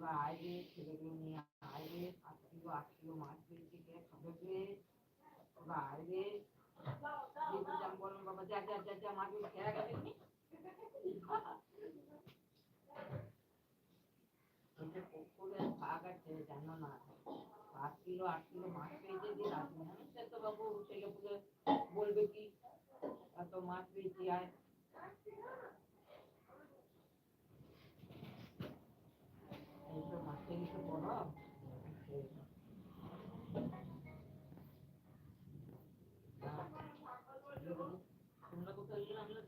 তোরা আয় রে ছেলেগুলো নিয়ে আয় রে সাত কিলো আট কিলো মাছ পেয়েছি কে খাবে রে তোরা আয় রে যেতে যাম বললাম বাবা যা যা যা যা মাছগুলো খেয়ে গেছে নি ওদের পুকুরের ভাগ আছে জানো না সাত কিলো আট কিলো মাছ পেয়েছে যে রাজমহল তো বাবু ছেলে পুলে বলবে কি এত মাছ পেয়েছি আয়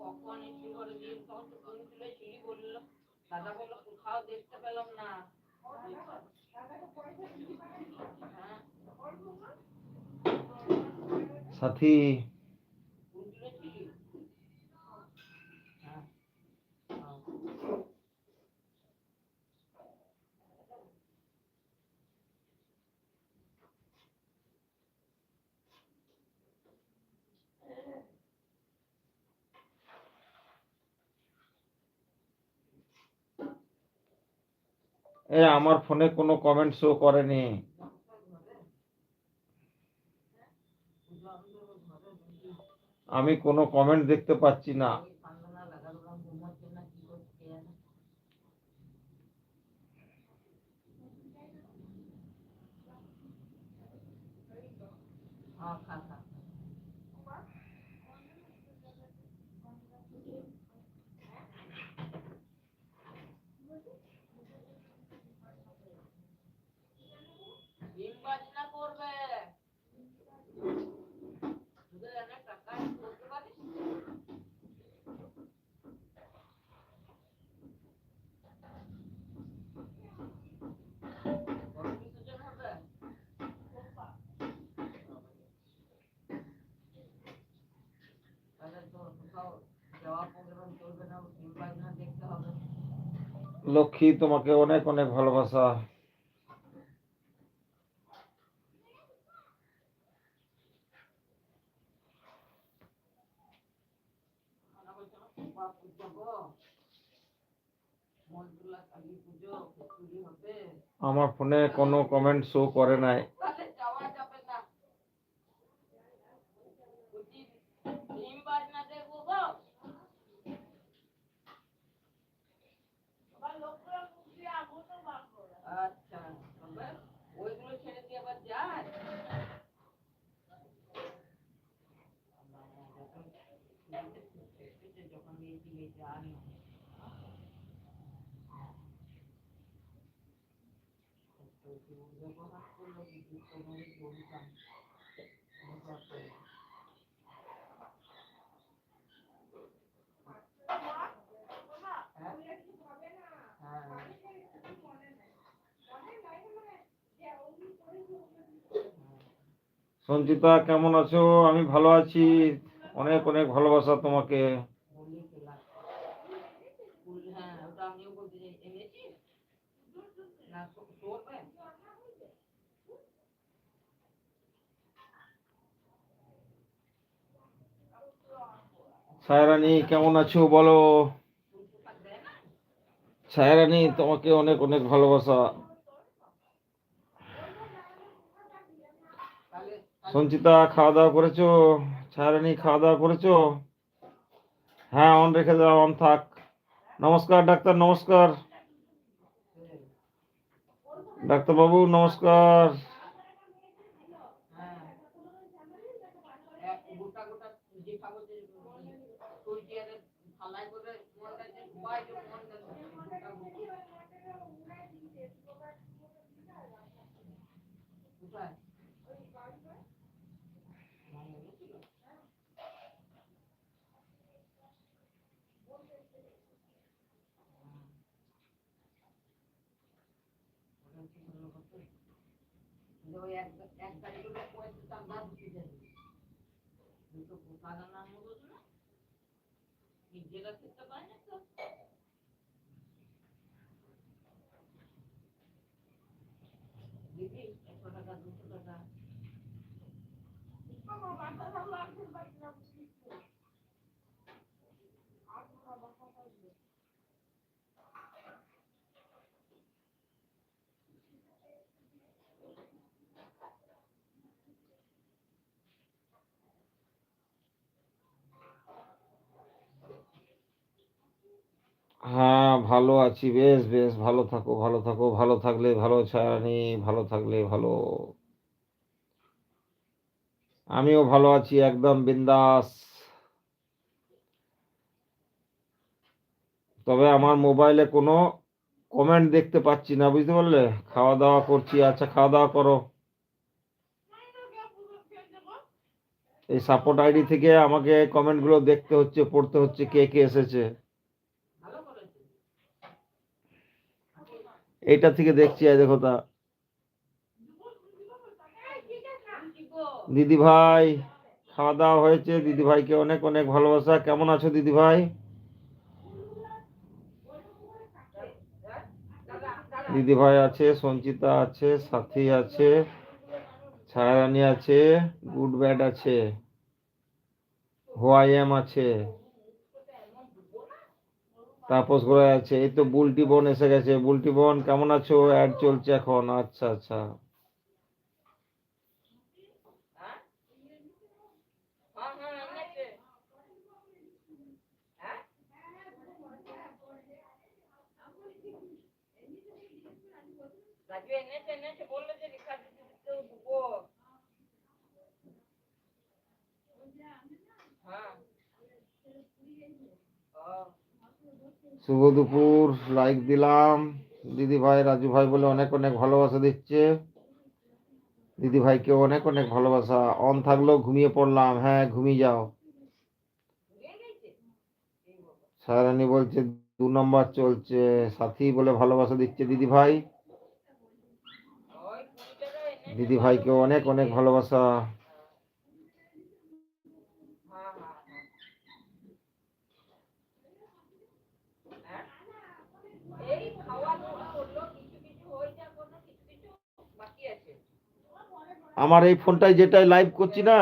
কখন এসে করে দিয়ে তখন তো ফোন বলল দাদা বলল, কোথাও দেখতে পেলাম না। সাথী এ আমার ফোনে কোনো কমেন্ট শো করেনি। আমি কোনো কমেন্ট দেখতে পাচ্ছি না। ওই সান্ত্বনা লাগালো কারণ ঘুমোচ্ছে না কি করছে কে জানে। হ্যাঁ, খা, খা। ডিম বাজনা করবে তোদের অনেক টাকা করতে পারিস গরম বিসর্জন হবে তাহলে তো কোথাও যাওয়া প্রোগ্রাম চলবে না ডিম বাজনা দেখতে হবে লক্ষ্মী তোমাকে অনেক অনেক ভালোবাসা। আমার ফোনে কোনো কমেন্ট শো করে নাই। সঞ্চিতা কেমন আছো? আমি ভালো আছি। অনেক অনেক ভালোবাসা তোমাকে বলি খেলাম ফুল হ্যাঁ ওটা আমিও বলতে চাই এনেছিস না তো- তোরবে ছায়ারানী, কেমন আছো বলো? ছায়ারানী, তোমাকে অনেক অনেক ভালোবাসা। সঞ্চিতা খাওয়া দাওয়া করেছ? ছায়ারানী খাওয়া দাওয়া করেছ? হ্যাঁ অন রেখে দাও, অন থাক। নমস্কার, ডাক্তার, নমস্কার। ডাক্তারবাবু, নমস্কার। দুটো পোকা দানার মতো যেটা খেতে পায় না তো হ্যাঁ ভালো আছি। বেশ বেশ, ভালো থাকো ভালো থাকো। ভালো থাকলে ভালো ছায়ানি ভালো থাকলে ভালো। আমিও ভালো আছি, একদম বিন্দাস। তবে আমার মোবাইলে কোনো কমেন্ট দেখতে পাচ্ছি না, বুঝতে পারলে? খাওয়া দাওয়া করছি আচ্ছা খাওয়া দাওয়া করো। এই সাপোর্ট আইডি থেকে আমাকে কমেন্টগুলো দেখতে হচ্ছে, পড়তে হচ্ছে, কে কে এসেছে ভালো করেছে এইটা থেকে দেখছি দেখো তা। দিদি ভাই, খাওয়া দাওয়া হয়েছে। দিদি ভাইকে অনেক অনেক ভালোবাসা। কেমন আছো দিদি ভাই? দিদি ভাই আছে, সঞ্চিতা আছে, সাথী আছে, ছায়ারানী আছে, গুড ব্যাড আছে হোয়াইএম আছে। তাপস গোড়ায় আছে, এই তো বুলটি বোন এসে গেছে। বুলটি বোন, কেমন আছো? অ্যাড চলছে এখন। আচ্ছা আচ্ছা। হ্যাঁ। শুভ দুপুর লাইক দিলাম। দিদি ভাই রাজু ভাই বলে অনেক অনেক ভালোবাসা দিচ্ছে। দিদি ভাইকে অনেক অনেক ভালোবাসা। অন থাকলেও ঘুমিয়ে পড়লাম। হ্যাঁ ঘুমিয়ে যাও। সারানি বলছে, দু নম্বর চলছে। সাথী বলে ভালোবাসা দিচ্ছে দিদি ভাই দিদি ভাইকে অনেক অনেক ভালোবাসা হ্যাঁ হ্যাঁ হ্যাঁ হ্যাঁ এই খাওয়া দাওয়া করল কিছু কিছু হয়েছে এখনও কিছু কিছু বাকি আছে আমার এই ফোনটায় যেটাই লাইভ করছি না,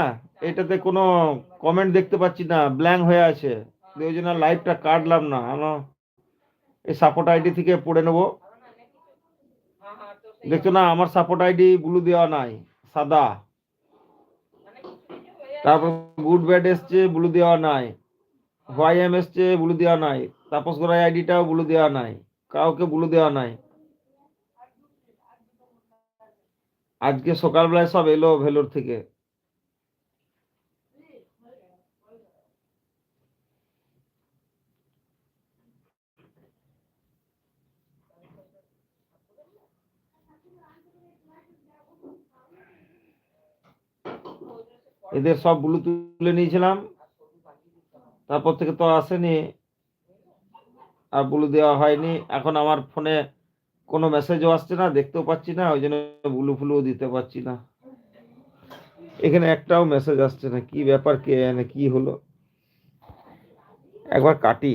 এটাতে কোনো কমেন্ট দেখতে পাচ্ছি না ব্ল্যাঙ্ক হয়ে আছে। ওই জন্য লাইভটা কাটলাম না, আমার এই সাপোর্ট আইডি থেকে পড়ে নেব। দেখছ না, আমার সাপোর্ট আইডি ব্লু দেওয়া নাই, সাদা। তারপর গুড ব্যাড এসছে ব্লু দেওয়া নাই। হোয়াই এম এসছে ব্লু দেওয়া নাই। তাপস গোড়াই আইডিটাও ব্লু দেওয়া নাই। কাউকে ব্লু দেওয়া নাই। আজকে সকালবেলায় সব এলো ভেলোর থেকে। এদের সব ব্লু তুলে নিয়েছিলাম। তারপর থেকে তো আসেনি। আর ব্লু দেওয়া হয়নি। এখন আমার ফোনে কোনো মেসেজও আসছে না, দেখতেও পাচ্ছি না, ওই জন্য ব্লু ফুলুও দিতে পারছি না। এখানে একটাও মেসেজ আসছে না, কি ব্যাপার, কে জানে কি হলো? একবার কাটি।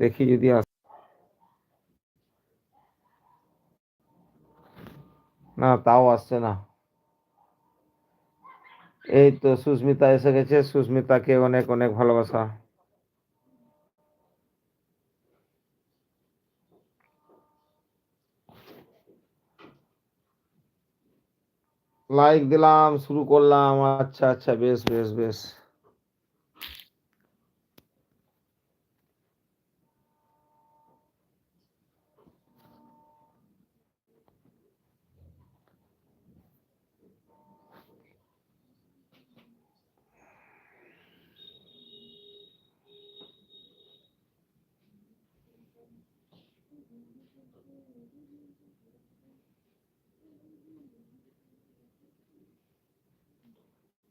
দেখি যদি আস না, তাও আসছে না। এই তো সুস্মিতা এসে গেছে, সুস্মিতাকে অনেক অনেক ভালোবাসা। লাইক দিলাম শুরু করলাম। আচ্ছা আচ্ছা বেশ বেশ বেশ।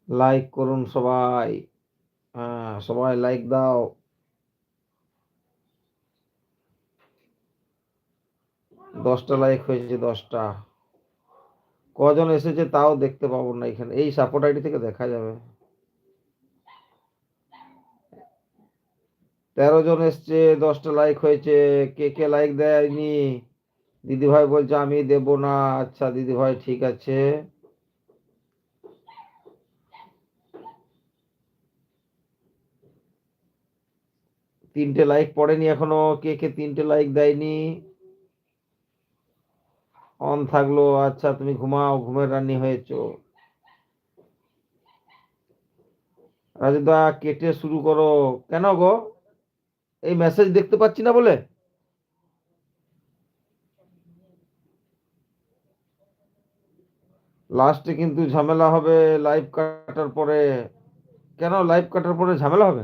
লাইক করুন সবাই। হ্যাঁ সবাই লাইক দাও। দশটা লাইক হয়েছে, দশটা। কজন এসেছে তাও দেখতে পাবো না এখানে। এই সাপোর্ট আইডি থেকে দেখা যাবে। তেরো জন এসছে, দশটা লাইক হয়েছে। কে কে লাইক দেয়নি? দিদি ভাই বলছে, আমি দেব না। আচ্ছা দিদি ভাই ঠিক আছে। তিনটে লাইক পড়েনি এখনও, কে কে তিনটে লাইক দেয়নি? অন থাকল আচ্ছা তুমি ঘুমাও, ঘুমের রানী হয়েছো। রাজুদা, কেটে শুরু করো। কেন গো? এই মেসেজ দেখতে পাচ্ছি না বলে? লাস্টে কিন্তু ঝামেলা হবে লাইভ কাটার পরে। কেন লাইভ কাটার পরে ঝামেলা হবে?